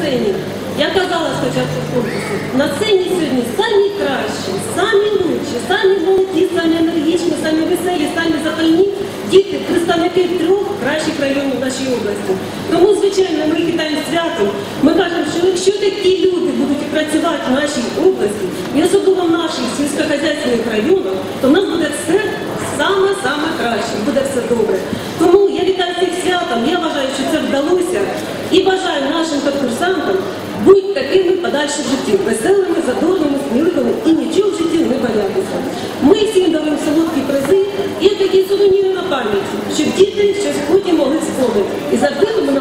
сцені. Я казала спочатку конкурсу, на сцені сьогодні самі кращі, самі лучші, самі молоді, самі енергічні, самі веселі, самі запальні діти, представники трьох кращих районів нашої області. Тому, звичайно, ми вітаємо святом. Ми кажемо, що якщо такі люди будуть працювати в нашій області, і особливо в наших сільськохозяйських районах, то в нас буде все саме-саме краще, буде все добре. Подальше в житті, веселими, задорними, сміливими і нічого в житті не боятися. Ми всім даємо солодкі призи і такі сувеніри на пам'ять, щоб діти щось потім могли сходити. І завжди ми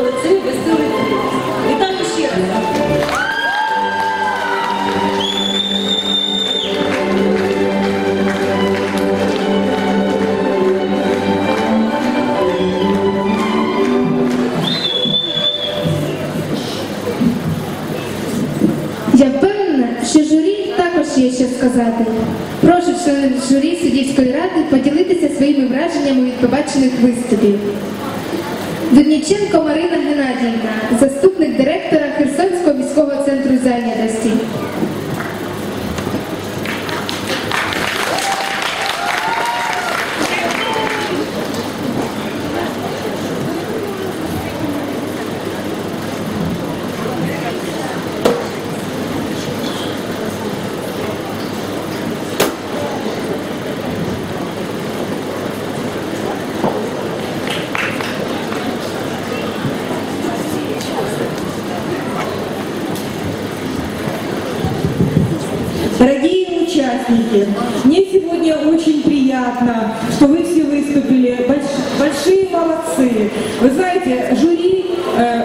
Я впевнена, що журі також є що сказати. Прошу членів журі суддівської ради поділитися своїми враженнями від побачених виступів. Дудніченко Марина Геннадіївна, заступник директора Херсонського міського центру зайнятості. Дорогие участники, мне сегодня очень приятно, что вы все выступили. Больш- большие молодцы. Вы знаете, жюри э,